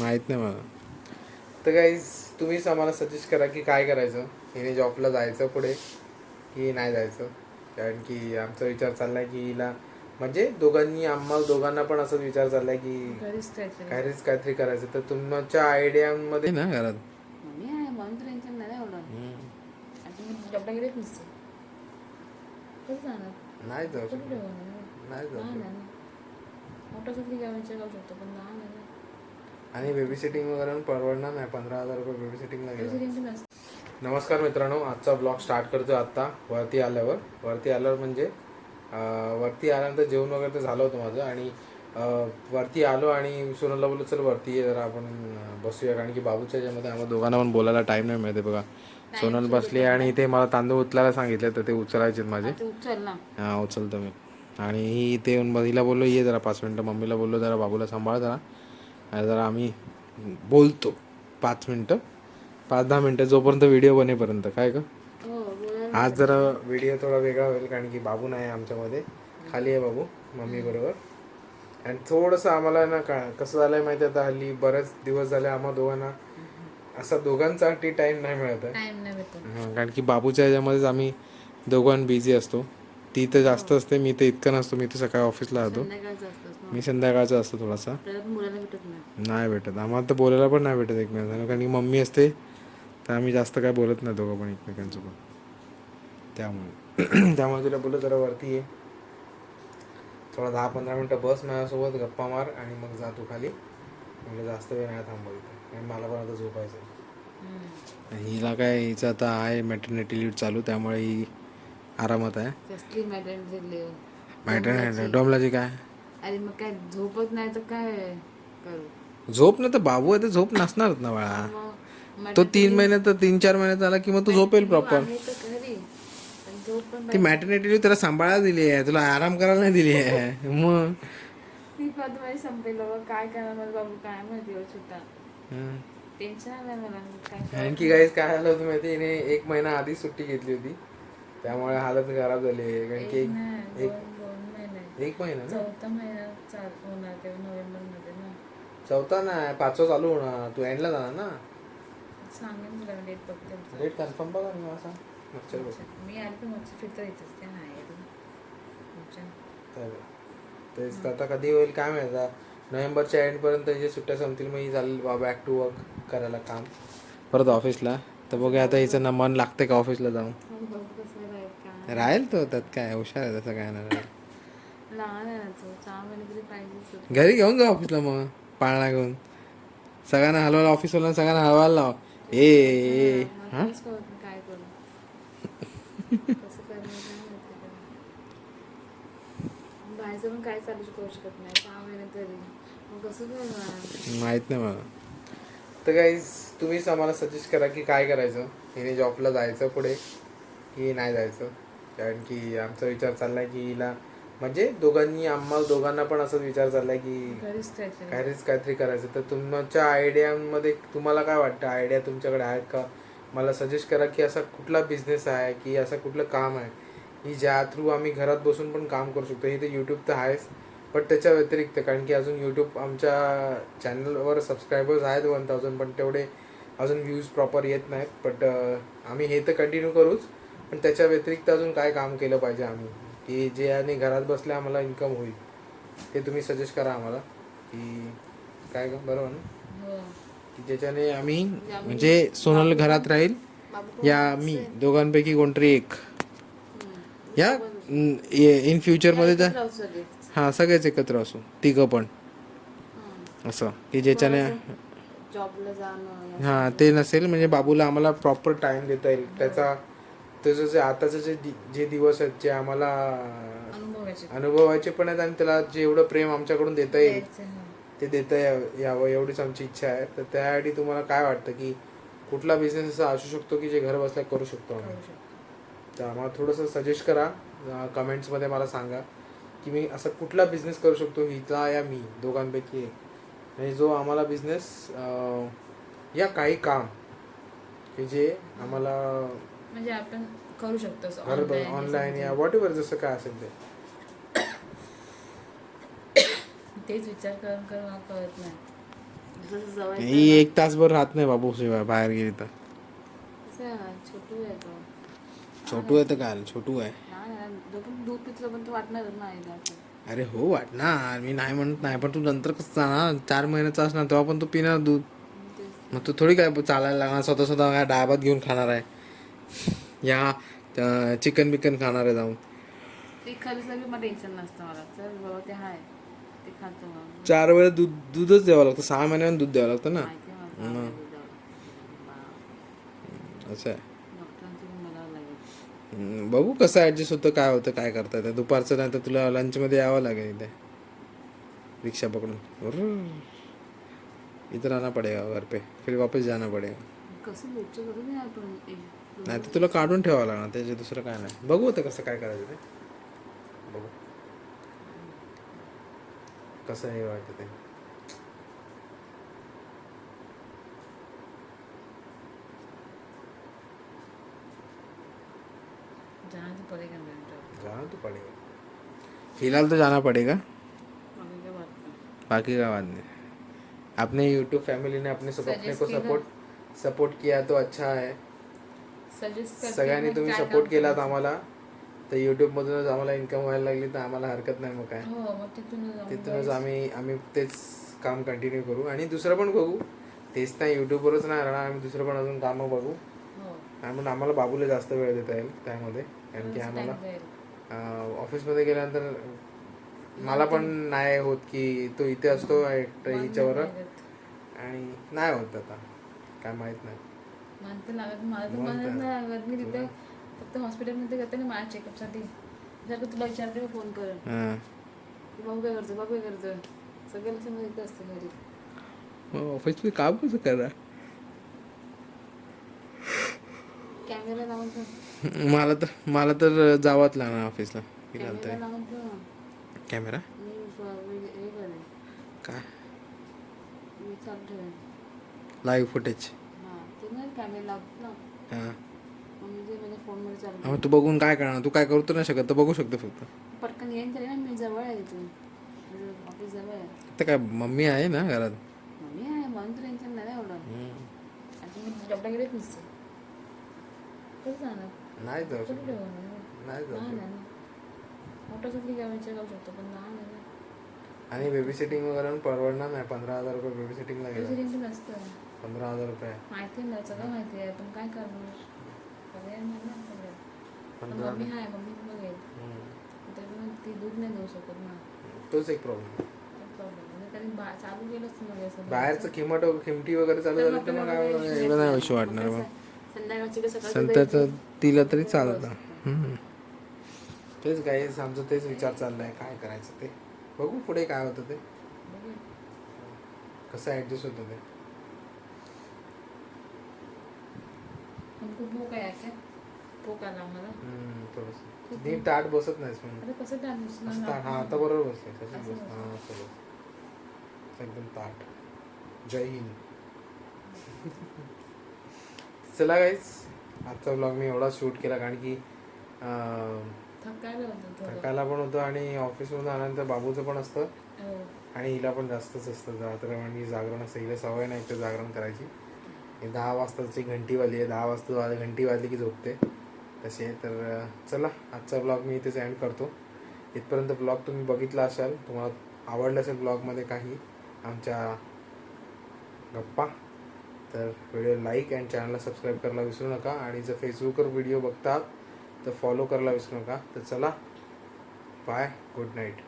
माहीत नाही मला. तर काहीच तुम्हीच आम्हाला सजेस्ट करा की काय करायचं? हिने जॉबला जायचं पुढे की नाही जायचं? कारण की आमचा विचार चाललाय की हिला म्हणजे दोघांनी आम्हाला दोघांना पण असाच विचार चाललाय की घरीच काय करायचं काहीच काहीतरी करायचं. तर तुमच्या आयडियामध्ये ना घरात? नाही जाऊ नाही जाऊ शकत जाऊ पण लहान आहे ना. आणि बेबी सिटिंग वगैरे परवडणार नाही पंधरा हजार रुपये बेबी सिटिंगला गेलं असतं नमस्कार मित्रांनो आजचा ब्लॉग स्टार्ट करतो आत्ता वरती आल्यावर. वरती आल्यावर म्हणजे अं, वरती आल्यानंतर जेवण वगैरे तर झालं होतं माझं आणि अं, वरती आलो आणि सोनलला बोललो चल वरती ये जरा आपण अं, बसूया. कारण की बाबूच्या याच्यामध्ये आम्हाला दोघांना पण बोलायला टाईम नाही मिळते बघा. सोनल बसली आणि ते मला तांदूळ उचलायला सांगितले तर ते उचलायचे माझे. ते उचल ना. हा उचलतो मी. आणि ते येऊन हिला बोललो ये जरा पाच मिनटं मम्मीला बोललो जरा बाबूला सांभाळ जरा. आणि जरा आम्ही बोलतो पाच मिनटं. पाच दहा मिनटं जोपर्यंत व्हिडिओ बनेपर्यंत काय का हो आज जरा व्हिडिओ थोडा वेगळा होईल कारण की बाबू नाही आमच्यामध्ये. खाली आहे बाबू मम्मी बरोबर. आणि थोडंसं आम्हाला ना का कसं झालंय माहिती आहे आता? हल्ली बरेच दिवस झाले आम्हा दोघांना. असा दोघांसाठी टाइम नाही मिळत आहे. कारण की बाबूच्या ह्याच्यामध्येच आम्ही दोघांना बिझी असतो. ती तर जास्त असते मी तर इतकं नसतो मी तर सकाळी ऑफिसला ना मी संध्याकाळचा असतो थोडासा. नाही. भेटत. आम्हाला तर बोलायला पण नाही भेटत एकमेकांना कारण की मम्मी असते तर आम्ही जास्त काय बोलत नाही दोघं पण एकमेकांसोबत त्यामुळे. त्यामुळे तुला बोलत जरा वरती ये. थोडा दहा पंधरा मिनटं बस माझ्यासोबत गप्पा मार आणि मग जा तू खाली. म्हणजे जास्त वेळ नाही थांबव इथे. कारण मला पण आता झोपायचं. हिला काय हिचं आता आहे मॅटर्निटी लीड चालू त्यामुळे ही आरामात आहे. कसली मॅटर्निटी डोमलाची काय? अरे मग काय झोपत नाही तर काय करू? झोप ना तर बाबू आहे तर झोप नसणारच ना बाळा. तो तीन महिन्यात तर तीन चार महिन्यात आला की मग तो झोपेल प्रॉपर ती मॅटर्निटी लीव त्याला सांभाळायला दिली आहे तुला आराम करायला नाही दिली आहे. मग? ती पद माझी संपेल बाबा काय करणार माझा बाबू काय माहिती एवढं सुद्धा. टेन्शन आलं मला काय आणखी काहीच काय झालं होतं माहिती? हिने एक महिना आधी सुट्टी घेतली होती. त्यामुळे हालत खराब झाली आहे. कारण की महिने. एक महिना ना? चौथा महिना चाल होणार तेव्हा नोव्हेंबरमध्ये ना. चौथा नाही पाचवा चालू होणार. तू एंडला जाणार ना? सांगेन तुला डेट बघते तुमचं. डेट कन्फर्म बघा मी असा मी आली तर मच्छी फिरता तुमच्या तेच तर आता कधी होईल काय माहिती आता. नोव्हेंबरच्या एंडपर्यंत जे सुट्ट्या संपतील मग ही चालेल बॅक टू वर्क करायला काम. परत ऑफिसला तर बघूया आता हिचं ना मन लागते का ऑफिसला जाऊन? कसं राहील तो त्यात काय? हुशार आहे तसं काय नाही राहील लहान आहे ना तो. चार महिने तरी पाहिजेच घरी घेऊन जा ऑफिसला मग पाळणा घेऊन. सगळ्यांना हलवायला ऑफिसवाला सगळ्यांना हलवायला लाव. ए ए मला तेच कळत नाही काय करू. कसं करणार काय माहिती काय. बाहेरचं पण काय चालू करू शकत नाही. सहा महिने तरी. मग कसं करणार? माहीत नाही मला. तर काहीच तुम्हीच आम्हाला सजेस्ट करा की काय करायचं? हिने जॉबला जायचं पुढे की नाही जायचं? कारण की आमचा विचार चाललाय की हिला म्हणजे दोघांनी आम्हाला दोघांना पण असाच विचार चाललाय की घरीच. काहीच काहीतरी करायचं. तर तुमच्या आयडियामध्ये तुम्हाला काय वाटतं? आयडिया तुमच्याकडे आहेत का? मला सजेस्ट करा की असा कुठला बिझनेस आहे की असं कुठलं काम आहे? की ज्या थ्रू आम्ही घरात बसून पण काम करू शकतो. हे तर यूट्यूब तर आहेच. पण त्याच्या व्यतिरिक्त कारण की अजून यूट्यूब आमच्या चॅनलवर सबस्क्रायबर्स आहेत वन थाउजंड पण तेवढे अजून व्ह्यूज प्रॉपर येत नाहीत. बट आम्ही हे तर कंटिन्यू करूच. पण त्याच्या व्यतिरिक्त अजून काय काम केलं पाहिजे आम्ही? की जे आणि घरात बसले आम्हाला इन्कम होईल ते तुम्ही सजेस्ट करा आम्हाला. की काय बरोबर ना? हो. की ज्याच्याने आम्ही म्हणजे सोनल घरात राहील या मी दोघांपैकी कोणतरी एक. या इन फ्युचरमध्ये तर हां सगळेच एकत्र असू तिघं पण. असं की ज्याच्याने हां ते नसेल म्हणजे बाबूला आम्हाला प्रॉपर टाइम देता येईल. त्याचा त्याचं जे आताचे जे जे दिवस आहेत जे आम्हाला अनुभवायचे पण आहेत आणि त्याला जेवढं प्रेम आमच्याकडून देता येईल हा. ते देता यावं एवढीच आमची इच्छा आहे तर त्यासाठी तुम्हाला काय वाटतं की कुठला बिझनेस असा असू शकतो की जे घर बसल्या करू शकतो आम्ही. तर आम्हाला थोडंसं सजेस्ट करा कमेंट्समध्ये मला सांगा की मी असं कुठला बिझनेस करू शकतो हिला या मी दोघांपैकी एक आणि जो आम्हाला बिझनेस या काही काम की जे आम्हाला म्हणजे आपण करू शकतो हे ऑनलाईन. या वॉट एव्हर जसं काय असेल ते. तेच विचार करून करून मला कळत नाही. जसं जवळ ही एक तासभर राहत नाही बाबू शिवाय बाहेर गेली तर. कसं आहे ना, छोटू आहे तो. छोटू आहे तर काय छोटू आहे. नाही नाही, जोपर्यंत दूध पितो पण तो वाटणार ना आईला असं. अरे हो वाटणार. मी नाही म्हणत नाही पण तू नंतर कसं जाणार? चार महिन्याचा असणार तेव्हा पण तू पिणार दूध. मग तू थोडी काय चालायला लागणार? स्वतः स्वतः काय डाळभात घेऊन खाणार आहे? या चिकन बिकन खाणार आहे जाऊन. ते खरंच बी मला टेन्शन नसतं मला. चल बाबा ते हाय. ते खातो मग. चार वेळा दूध दूधच द्यावं लागतं. सहा महिन्यानं दूध द्यावं लागतं ना. माहिती आहे मला काय दुधावर. बा- असं आहे. डॉक्टरांचं पण बघावं लागेल. हम्म, बघू कसं ऍडजस्ट होतं काय होतं काय करता येतं. दुपारचं नाही तर तुला लंचमध्ये यावं लागेल इथे. रिक्षा पकडून. उर्र. इधर आना पडेगा घर पे फिर वापस जाना पडेगा कसं एक नाही तर तुला काढून ठेवावं लागणार त्याचे दुसरं काय नाही. बघू होतं कसं काय करायचं ते. बघू. कसं हे वाटतं ते. जाना तो पडेगा तो पडेगा. फ़िलहाल तो जाना पडेगा. बाकी का बात नहीं. अपने यूट्यूब फैमिली ने अपने सब अपने को सपोर्ट सपोर्ट किया तो अच्छा आहे सजेस्ट सगळ्यांनी तुम्ही सपोर्ट केलात. आम्हाला. तर यूट्यूब मधूनच आम्हाला इन्कम व्हायला लागली तर आम्हाला हरकत नाही मग काय. हो तिथूनच आम्ही आम्ही तेच काम कंटिन्यू करू. आणि दुसरं पण बघू. तेच नाही यूट्यूबवरच नाही राहणार आम्ही दुसरं पण अजून कामं बघू. हो. आणि मग आम्हाला बाबूला जास्त वेळ देता येईल त्यामध्ये. कारण की आम्हाला. ऑफिसमध्ये गेल्यानंतर मला पण नाही होत की तो इथे असतो हिच्यावर. आणि नाही होत आता. काय माहीत नाही. मन तर लागत मला तर मन मनच तर- नाही लागत मी तिथे फक्त हॉस्पिटलमध्ये जाते ना माझ्या चेकअपसाठी. जर तुला विचारते मी फोन कर. हां. की बाबू काय करतो बाबू काय करतो सगळे लक्षमध्ये इथं असते घरी. ऑफिस में काम कसं करा कॅमेरा लावून ठेव. मला तर मला तर जावंच लागणार ऑफिसला फिलहाल कॅमेरा लावून ठेव. कॅमेरा? मी फ- मी हे करेन. काय? मी चालू ठेवेन. लाईव्ह फुटेज हां कॅमेरा लावतो ना हां. मग मी ते माझ्या फोनमध्ये चालू मग तू बघून काय करणार? तू काय करू तर नाही शकत. तर बघू शकतो फक्त. पटकन येईन तरी ना मी जवळ आहे इथून. माझं ऑफिस जवळ आहे. तर काय मम्मी आहे ना घरात? मम्मी आहे म्हणून तर टेन्शन नाही एवढं. आणि मी जॉबला गेलेच नसते कसं जाणार? नाही जाऊ कुठे शकत. ठेवणार? नाही जाऊ लहान शकत. आहे ना काय विचार करू शकतो पण लहान आहे ना. आणि बेबी सिटिंग वगैरे पण परवडणार नाही. पंधरा हजार रुपये बेबी सिटिंगला गेला. पंधरा हजार रुपये. माहिती आहे मला सगळं माहिती आहे? पण काय करणार? पर्याय नाही ना आपल्याकडे. पण पंधरा मम्मी आहे मम्मी बघेल. तरी पण ती दूध नाही देऊ शकत ना. तोच एक प्रॉब्लेम प्रॉब्लेम म्हणजे तरी बा- चालू केलंच मग हे सगळं. बाहेरचं किंमत खिमटी वगैरे चालू तर झालं तर मग काय एवढं नाही वाटणार मग मग संध्याकाळची का सकाळची. तिला तरी चालतं हम्म. तेच काही आमचं तेच विचार चाललाय. काय करायचं ते? बघू पुढे काय होतं ते. कसं ऍडजस्ट होतं ते. हमको भूक आहे क्या भूक आला मला हम्म, थोडंसं. नीट ताट बसत नाहीस म्हणून. आता कसं टाइम असं ताट हा आता बरोबर बसले तसंच असं बस बस. हा असं बस. एकदम ताट. जय हिंद. चला गाईज आजचा ब्लॉग मी एवढा शूट केला कारण की अं, थकायला होतं थोडं. थकायला पण होतं आणि ऑफिसमधून आल्यानंतर बाबूचं पण असतं. हो. आणि हिला पण जास्तच असतं. रात्र म्हणजे जागरण असतं हिला सवय नाही तर जागरण करायची. दहा वाजताची घंटीवाली आहे दहा वाजता घंटी वाजली की झोपते. तसे तर चला आजचा ब्लॉग मी इथेच एंड करतो. इथपर्यंत ब्लॉग तुम्ही बघितला असाल तुम्हाला आवडलं असेल ब्लॉगमध्ये काही आमच्या गप्पा तर व्हिडिओ लाईक अँड चॅनलला सबस्क्राईब करायला विसरू नका. आणि जर फेसबुकवर व्हिडिओ बघतात तर फॉलो करायला विसरू नका. तर चला बाय गुड नाईट